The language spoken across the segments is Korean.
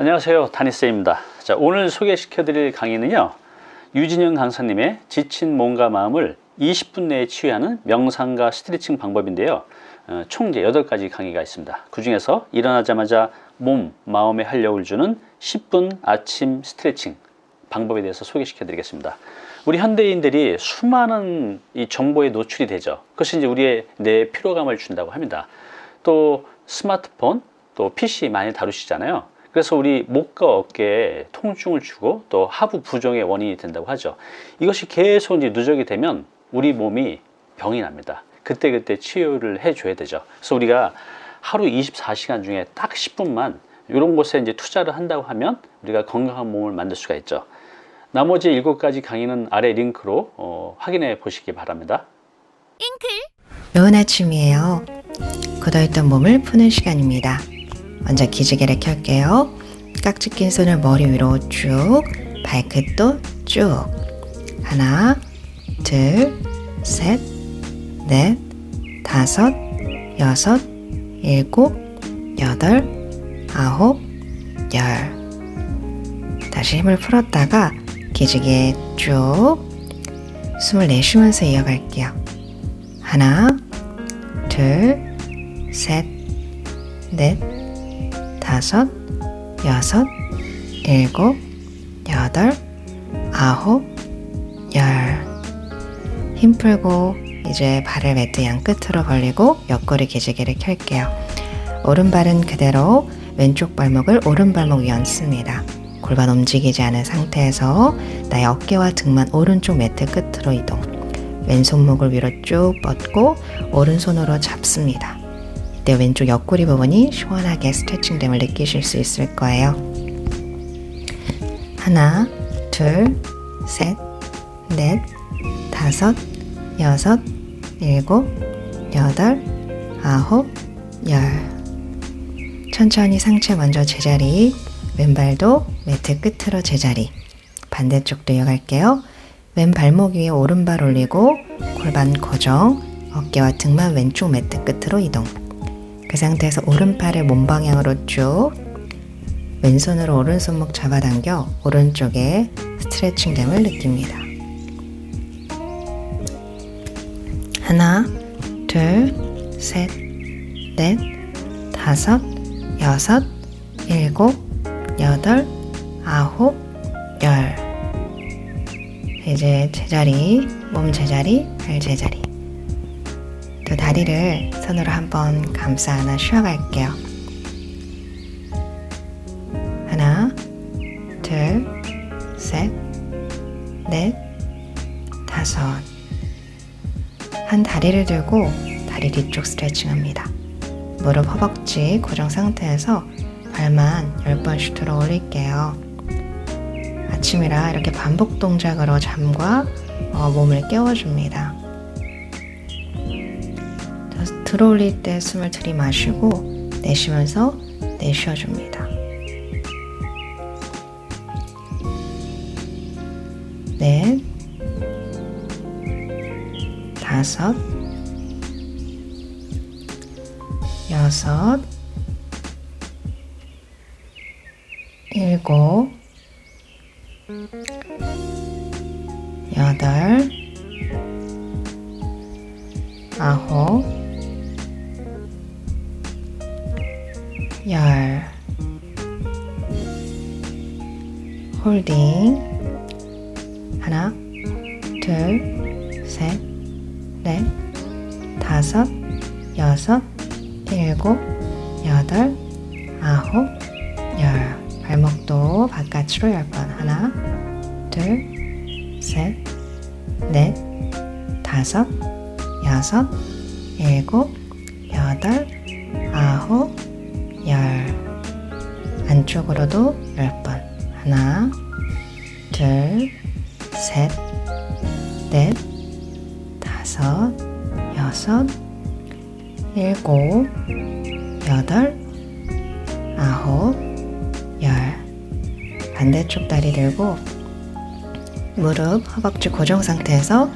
안녕하세요. 다니쌤입니다. 자, 오늘 소개시켜 드릴 강의는요. 유진영 강사님의 지친 몸과 마음을 20분 내에 치유하는 명상과 스트레칭 방법인데요. 어, 총 이제 8가지 강의가 있습니다. 그 중에서 일어나자마자 몸, 마음에 활력을 주는 10분 아침 스트레칭 방법에 대해서 소개시켜 드리겠습니다. 우리 현대인들이 수많은 이 정보에 노출이 되죠. 그것이 이제 우리의 뇌 피로감을 준다고 합니다. 또 스마트폰, 또 PC 많이 다루시잖아요. 그래서 우리 목과 어깨에 통증을 주고 또 하부 부종의 원인이 된다고 하죠. 이것이 계속 이제 누적이 되면 우리 몸이 병이 납니다. 그때그때 치유를 해줘야 되죠. 그래서 우리가 하루 24시간 중에 딱 10분만 이런 곳에 이제 투자를 한다고 하면 우리가 건강한 몸을 만들 수가 있죠. 나머지 일곱 가지 강의는 아래 링크로 어, 확인해 보시기 바랍니다. 좋은 아침이에요. 굳어있던 몸을 푸는 시간입니다. 먼저 기지개를 켤게요. 깍지 낀 손을 머리 위로 쭉, 발끝도 쭉. 하나, 둘, 셋, 넷, 다섯, 여섯, 일곱, 여덟, 아홉, 열. 다시 힘을 풀었다가 기지개 쭉 숨을 내쉬면서 이어갈게요. 하나, 둘, 셋, 넷, 다섯, 여섯, 일곱, 여덟, 아홉, 열. 힘 풀고 이제 발을 매트 양 끝으로 벌리고 옆구리 기지개를 켤게요. 오른발은 그대로 왼쪽 발목을 오른발목 위에 얹습니다. 골반 움직이지 않은 상태에서 나의 어깨와 등만 오른쪽 매트 끝으로 이동. 왼손목을 위로 쭉 뻗고 오른손으로 잡습니다. 이때 왼쪽 옆구리 부분이 시원하게 스트레칭됨을 느끼실 수 있을 거예요. 하나, 둘, 셋, 넷, 다섯, 여섯, 일곱, 여덟, 아홉, 열. 천천히 상체 먼저 제자리, 왼발도 매트 끝으로 제자리. 반대쪽도 이어갈게요. 왼 발목 위에 오른발 올리고 골반 고정, 어깨와 등만 왼쪽 매트 끝으로 이동. 그 상태에서 오른팔을 몸 방향으로 쭉, 왼손으로 오른손목 잡아당겨 오른쪽에 스트레칭됨을 느낍니다. 하나, 둘, 셋, 넷, 다섯, 여섯, 일곱, 여덟, 아홉, 열. 이제 제자리, 몸 제자리, 발 제자리. 또 다리를 손으로 한번 감싸 안아 쉬어갈게요. 하나, 둘, 셋, 넷, 다섯. 한 다리를 들고 다리 뒤쪽 스트레칭 합니다. 무릎 허벅지 고정 상태에서 발만 10번씩 들어 올릴게요. 아침이라 이렇게 반복 동작으로 잠과 어, 몸을 깨워줍니다. 자, 들어 올릴 때 숨을 들이마시고 내쉬면서 내쉬어줍니다. 넷, 다섯, 여섯, 일곱, 여덟, 열. 홀딩. 하나, 둘, 셋, 넷, 다섯, 여섯, 일곱, 여덟, 아홉, 열. 발목도 바깥으로 열 번. 하나, 둘, 셋, 넷, 다섯, 여섯, 일곱, 여덟, 아홉, 열. 안쪽으로도 열 번. 하나, 둘, 셋, 넷, 다섯, 여섯, 일곱, 여덟, 아홉, 열. 반대쪽 다리 들고 무릎, 허벅지 고정 상태에서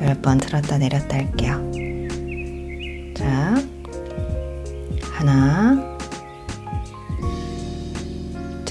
10번 들었다 내렸다 할게요. 자, 하나,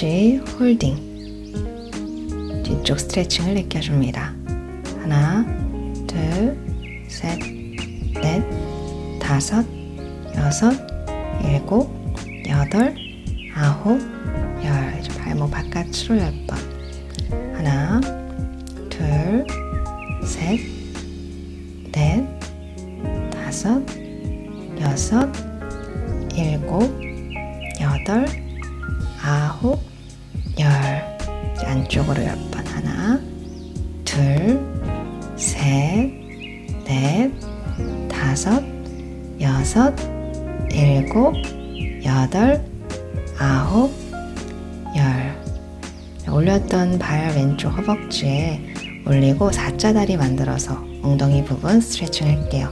잠시 홀딩. 뒤쪽 스트레칭을 느껴줍니다. 하나, 둘, 셋, 넷, 다섯, 여섯, 일곱, 여덟, 아홉, 열. 발목 바깥으로 열 번. 하나, 둘, 셋, 넷, 다섯, 여섯, 여덟, 아홉, 열. 올렸던 발 왼쪽 허벅지에 올리고 사자다리 만들어서 엉덩이 부분 스트레칭 할게요.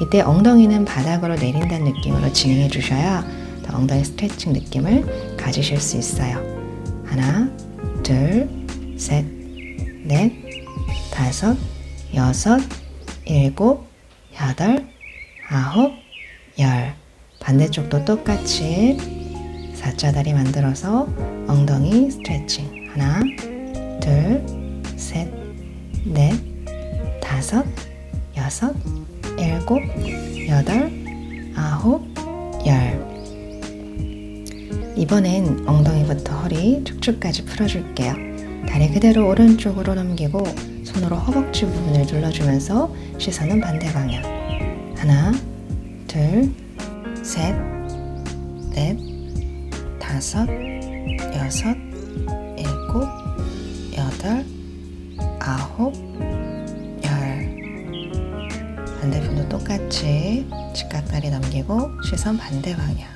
이때 엉덩이는 바닥으로 내린다는 느낌으로 진행해 주셔야 더 엉덩이 스트레칭 느낌을 가지실 수 있어요. 하나, 둘, 셋, 넷, 다섯, 여섯, 일곱, 여덟, 아홉, 열. 반대쪽도 똑같이 사자다리 만들어서 엉덩이 스트레칭. 하나, 둘, 셋, 넷, 다섯, 여섯, 일곱, 여덟, 아홉, 열. 이번엔 엉덩이부터 허리 축축까지 풀어줄게요. 다리 그대로 오른쪽으로 넘기고 손으로 허벅지 부분을 눌러주면서 시선은 반대 방향. 하나, 둘, 셋, 넷, 다섯, 여섯, 일곱, 여덟, 아홉, 열. 반대편도 똑같이 직각다리 넘기고 시선 반대 방향.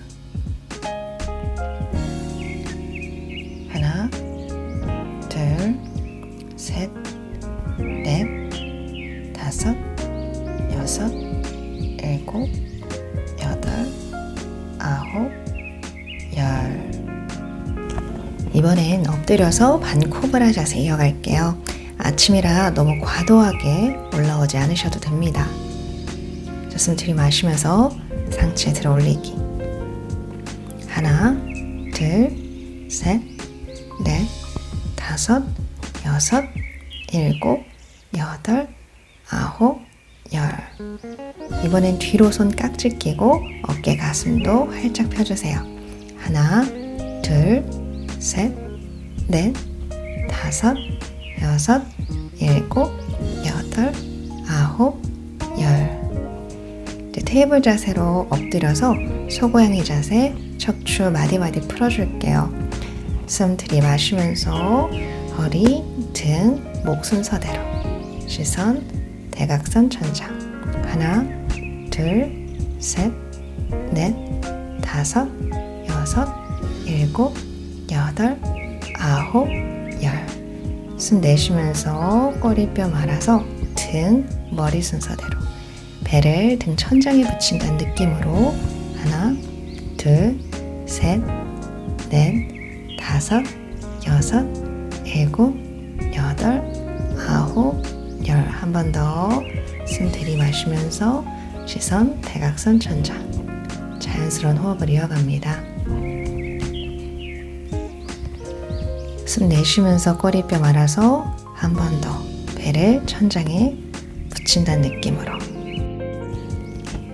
하나, 둘, 셋, 넷, 다섯, 여섯, 일곱, 아홉, 열. 이번엔 엎드려서 반코브라 자세 이어갈게요. 아침이라 너무 과도하게 올라오지 않으셔도 됩니다. 자, 숨 들이마시면서 상체 들어 올리기. 하나, 둘, 셋, 넷, 다섯, 여섯, 일곱, 여덟, 아홉, 열. 이번엔 뒤로 손 깍지 끼고 어깨 가슴도 활짝 펴주세요. 하나, 둘, 셋, 넷, 다섯, 여섯, 일곱, 여덟, 아홉, 열. 이제 테이블 자세로 엎드려서 소고양이 자세, 척추 마디마디 풀어줄게요. 숨 들이마시면서 허리, 등, 목 순서대로 시선, 대각선 천장 하나, 둘, 셋, 넷, 다섯, 여섯, 일곱, 여덟, 아홉, 열. 숨 내쉬면서 꼬리뼈 말아서 등, 머리 순서대로 배를 등 천장에 붙인다는 느낌으로 하나, 둘, 셋, 넷, 다섯, 여섯, 일곱, 여덟. 한 번 더 숨 들이마시면서 시선 대각선 천장. 자연스러운 호흡을 이어갑니다. 숨 내쉬면서 꼬리뼈 말아서 한 번 더 배를 천장에 붙인다는 느낌으로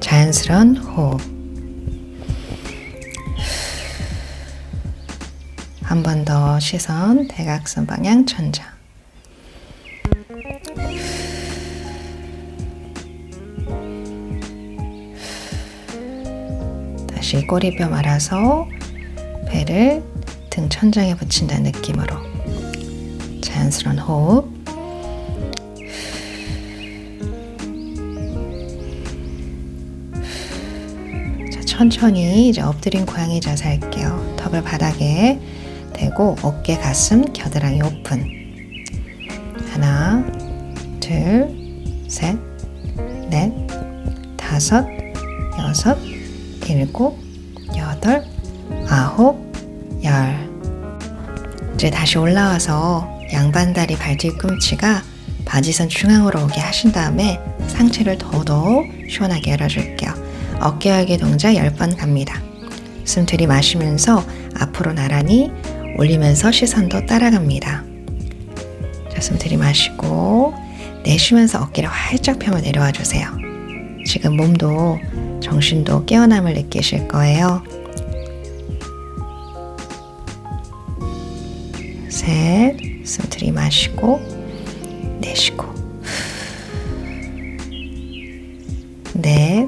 자연스러운 호흡 한 번 더 시선 대각선 방향 천장 다시 꼬리뼈 말아서 배를 등 천장에 붙인다는 느낌으로 자연스러운 호흡 자, 천천히 이제 엎드린 고양이 자세 할게요. 턱을 바닥에 대고 어깨, 가슴, 겨드랑이 오픈. 하나, 둘, 셋, 넷, 다섯, 여섯, 일곱, 여덟, 아홉, 열. 이제 다시 올라와서 양반다리 발 뒤꿈치가 바지선 중앙으로 오게 하신 다음에 상체를 더더욱 시원하게 열어줄게요. 어깨 열기 동작 10번 갑니다. 숨 들이마시면서 앞으로 나란히 올리면서 시선도 따라갑니다. 자, 숨 들이마시고 내쉬면서 어깨를 활짝 펴며 내려와 주세요. 지금 몸도 정신도 깨어남을 느끼실 거예요. 셋, 숨 들이마시고 내쉬고. 넷,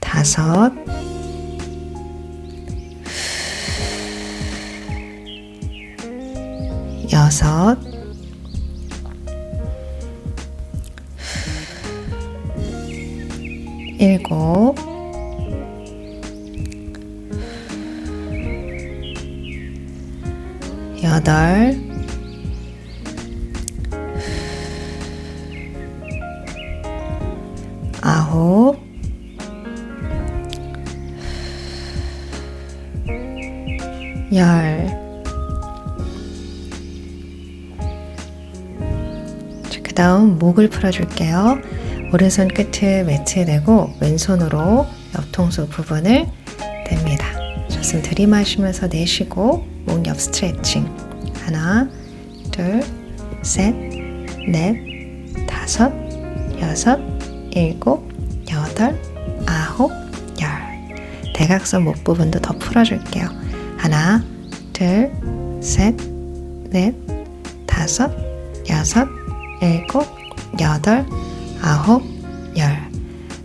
다섯, 여섯, 일곱, 여덟, 아홉, 열. 자, 그 다음 목을 풀어줄게요. 오른손 끝을 대고 왼손으로 옆통수 부분을 댑니다. 자, 숨 들이마시면서 내쉬고 목 옆 스트레칭. 하나, 둘, 셋, 넷, 다섯, 여섯, 일곱, 여덟, 아홉, 열. 대각선 목 부분도 더 풀어줄게요. 하나, 둘, 셋, 넷, 다섯, 여섯, 일곱, 여덟, 아홉, 열.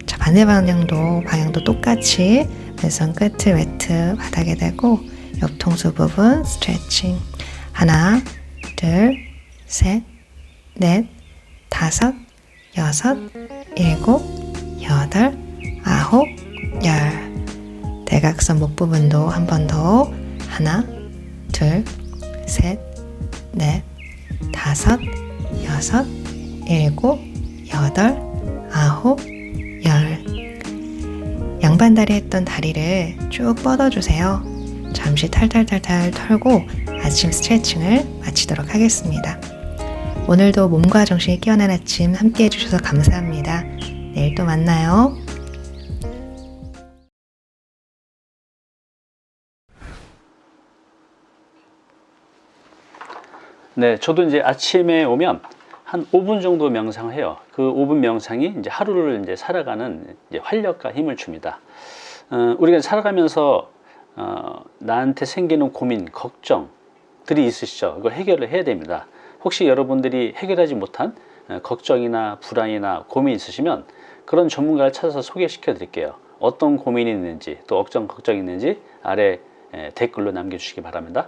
자, 반대 방향도, 방향도 똑같이 왼손 끝을 매트 바닥에 대고 옆통수 부분 스트레칭. 하나, 둘, 셋, 넷, 다섯, 여섯, 일곱, 여덟, 아홉, 열. 대각선 목 부분도 한 번 더. 하나, 둘, 셋, 넷, 다섯, 여섯, 일곱, 여덟, 아홉, 열. 양반다리 했던 다리를 쭉 뻗어주세요. 잠시 탈탈탈탈 털고 아침 스트레칭을 마치도록 하겠습니다. 오늘도 몸과 정신이 깨어난 아침 함께 해주셔서 감사합니다. 내일 또 만나요. 네, 저도 이제 아침에 오면 한 5분 정도 명상을 해요. 그 5분 명상이 이제 하루를 이제 살아가는 이제 활력과 힘을 줍니다. 어, 우리가 살아가면서 어, 나한테 생기는 고민, 걱정들이 있으시죠. 이걸 해결을 해야 됩니다. 혹시 여러분들이 해결하지 못한 어, 걱정이나 불안이나 고민이 있으시면 그런 전문가를 찾아서 소개시켜 드릴게요. 어떤 고민이 있는지 또 어떤 걱정이 있는지 아래 에, 댓글로 남겨주시기 바랍니다.